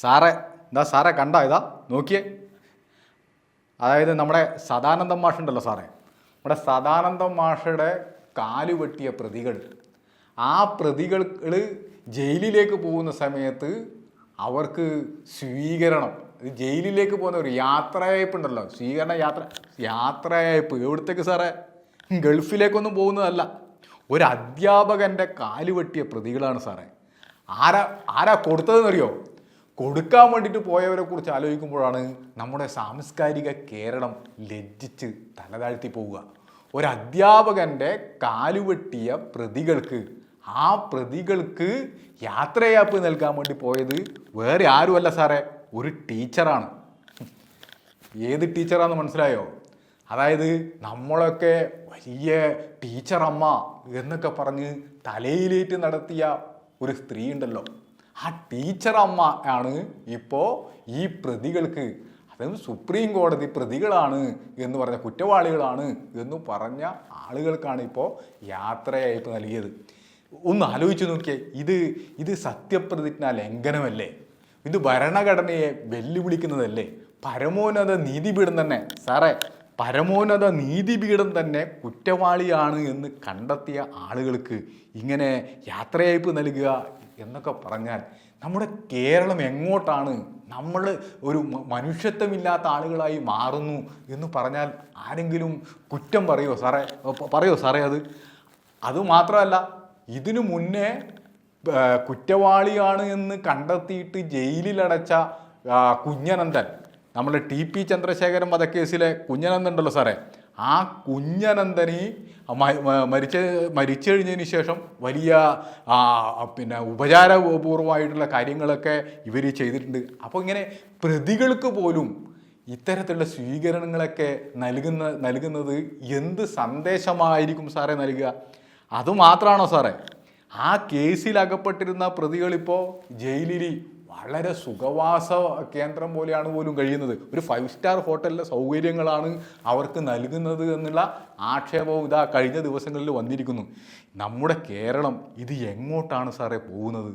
സാറേ എന്താ സാറേ കണ്ട ഇതാ നോക്കിയേ. അതായത് നമ്മുടെ സദാനന്ദം മാഷുണ്ടല്ലോ സാറേ. നമ്മുടെ സദാനന്ദം മാഷയുടെ കാൽ വെട്ടിയ പ്രതികൾ. ആ പ്രതികൾ ജയിലിലേക്ക് പോകുന്ന സമയത്ത് അവർക്ക് സ്വീകരണം. ജയിലിലേക്ക് പോകുന്ന ഒരു യാത്രയയപ്പ് ഉണ്ടല്ലോ. സ്വീകരണ യാത്ര യാത്രയയപ്പ്. എവിടത്തേക്ക് സാറേ? ഗൾഫിലേക്കൊന്നും പോകുന്നതല്ല. ഒരു അധ്യാപകന്റെ കാൽ വെട്ടിയ പ്രതികളാണ് സാറേ. ആരാ ആരാ കൊടുത്തതെന്നറിയോ? കൊടുക്കാൻ വേണ്ടിയിട്ട് പോയവരെ കുറിച്ച് ആലോചിക്കുമ്പോഴാണ് നമ്മുടെ സാംസ്കാരിക കേരളം ലജ്ജിച്ച് തലതാഴ്ത്തി പോവുക. ഒരു കാലുവെട്ടിയ പ്രതികൾക്ക് ആ പ്രതികൾക്ക് യാത്രയാപ്പ് നൽകാൻ വേണ്ടി പോയത് വേറെ ആരുമല്ല സാറേ ഒരു ടീച്ചറാണ്. ഏത് ടീച്ചറാന്ന് മനസ്സിലായോ? അതായത് നമ്മളൊക്കെ വലിയ ടീച്ചറമ്മ എന്നൊക്കെ പറഞ്ഞ് തലയിലേറ്റ് നടത്തിയ ഒരു സ്ത്രീ ഉണ്ടല്ലോ. ആ ടീച്ചർ അമ്മ ആണ് ഇപ്പോൾ ഈ പ്രതികൾക്ക് അതും സുപ്രീം കോടതി പ്രതികളാണ് എന്ന് പറഞ്ഞ കുറ്റവാളികളാണ് എന്ന് പറഞ്ഞ ആളുകൾക്കാണ് ഇപ്പോൾ യാത്രയയപ്പ് നൽകിയത്. ഒന്ന് ആലോചിച്ച് നോക്കിയേ ഇത് ഇത് സത്യപ്രതിജ്ഞ ലംഘനമല്ലേ? ഇത് ഭരണഘടനയെ വെല്ലുവിളിക്കുന്നതല്ലേ? പരമോന്നത നീതിപീഠം തന്നെ. സാറേ പരമോന്നത നീതിപീഠം തന്നെ കുറ്റവാളിയാണ് എന്ന് കണ്ടെത്തിയ ആളുകൾക്ക് ഇങ്ങനെ യാത്രയയപ്പ് നൽകുക എന്നൊക്കെ പറഞ്ഞാൽ നമ്മുടെ കേരളം എങ്ങോട്ടാണ്? നമ്മൾ ഒരു മനുഷ്യത്വമില്ലാത്ത ആളുകളായി മാറുന്നു എന്ന് പറഞ്ഞാൽ ആരെങ്കിലും കുറ്റം പറയോ സാറേ? പറയോ സാറേ അത്? അതുമാത്രമല്ല ഇതിനു മുന്നേ കുറ്റവാളിയാണ് എന്ന് കണ്ടെത്തിയിട്ട് ജയിലിലടച്ച കുഞ്ഞനന്ദൻ നമ്മുടെ ടി പി ചന്ദ്രശേഖരൻ വധക്കേസിലെ കുഞ്ഞനന്ദൻ ഉണ്ടല്ലോ സാറേ. ആ കുഞ്ഞനന്ദനി മരിച്ച മരിച്ചു കഴിഞ്ഞതിന് ശേഷം വലിയ പിന്നെ ഉപചാരപൂർവമായിട്ടുള്ള കാര്യങ്ങളൊക്കെ ഇവർ ചെയ്തിട്ടുണ്ട്. അപ്പോൾ ഇങ്ങനെ പ്രതികൾക്ക് പോലും ഇത്തരത്തിലുള്ള സ്വീകരണങ്ങളൊക്കെ നൽകുന്ന നൽകുന്നത് എന്ത് സന്ദേശമായിരിക്കും സാറേ നൽകുക? അതുമാത്രമാണോ സാറേ? ആ കേസിൽ അകപ്പെട്ടിരുന്ന പ്രതികളിപ്പോൾ ജയിലിൽ വളരെ സുഖവാസ കേന്ദ്രം പോലെയാണ് പോലും കഴിയുന്നത്. ഒരു ഫൈവ് സ്റ്റാർ ഹോട്ടലിലെ സൗകര്യങ്ങളാണ് അവർക്ക് നൽകുന്നത് എന്നുള്ള ആക്ഷേപവും ഇതാ കഴിഞ്ഞ ദിവസങ്ങളിൽ വന്നിരിക്കുന്നു. നമ്മുടെ കേരളം ഇത് എങ്ങോട്ടാണ് സാറേ പോകുന്നത്?